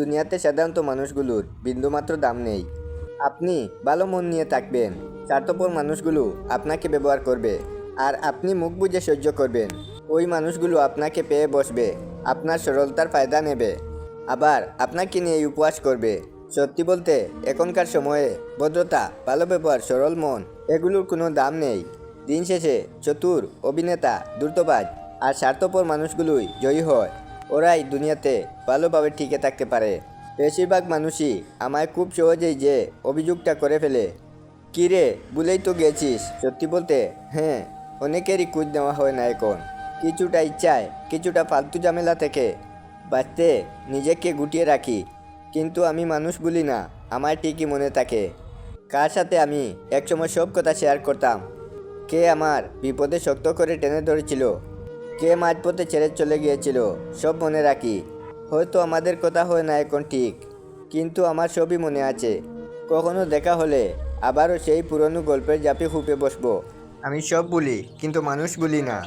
দুনিয়াতে সাধারণত মানুষগুলোর বিন্দুমাত্র দাম নেই। আপনি ভালো মন নিয়ে থাকবেন। স্বার্থপর মানুষগুলো আপনাকে ব্যবহার করবে। আর আপনি মুখ বুজে সহ্য করবেন। ওই মানুষগুলো আপনাকে পেয়ে বসবে। আপনার সরলতার ফায়দা নেবে। আবার আপনাকে নিয়ে উপহাস করবে। সত্যি বলতে, এখনকার সময়ে ভদ্রতা, ভালো ব্যবহার, সরল মন, এগুলোর কোনো দাম নেই। দিন শেষে চতুর অভিনেতা, দ্রুতবাজ আর স্বার্থপর মানুষগুলোই জয়ী হয়। ওরাই দুনিয়াতে ভালোভাবে টিকে থাকতে পারে। বেশিরভাগ মানুষই আমায় খুব সহজেই যে অভিযোগটা করে ফেলে। কী রে, ভুলেই তো গেছিস। সত্যি বলতে হ্যাঁ অনেকেরই খোঁজ নেওয়া হয় না এখন। কিছুটা ইচ্ছায়, কিছুটা ফালতু ঝামেলা থেকে বাঁচতে নিজেকে গুটিয়ে রাখি। কিন্তু আমি মানুষ বলি না আমার ঠিকই মনে থাকে। কার সাথে আমি একসময় সব কথা শেয়ার করতাম? কে আমার বিপদে শক্ত করে টেনে ধরেছিল? কে মাঝপথে ছেড়ে চলে গিয়েছিল, সব মনে রাখি। হয়তো আমাদের কথা হয় না এখন ঠিক, কিন্তু আমার সবই মনে আছে। কখনো দেখা হলে আবারও সেই পুরনো গল্পের জাপি হুপে বসবো। আমি সব বলি, কিন্তু মানুষ বলি না।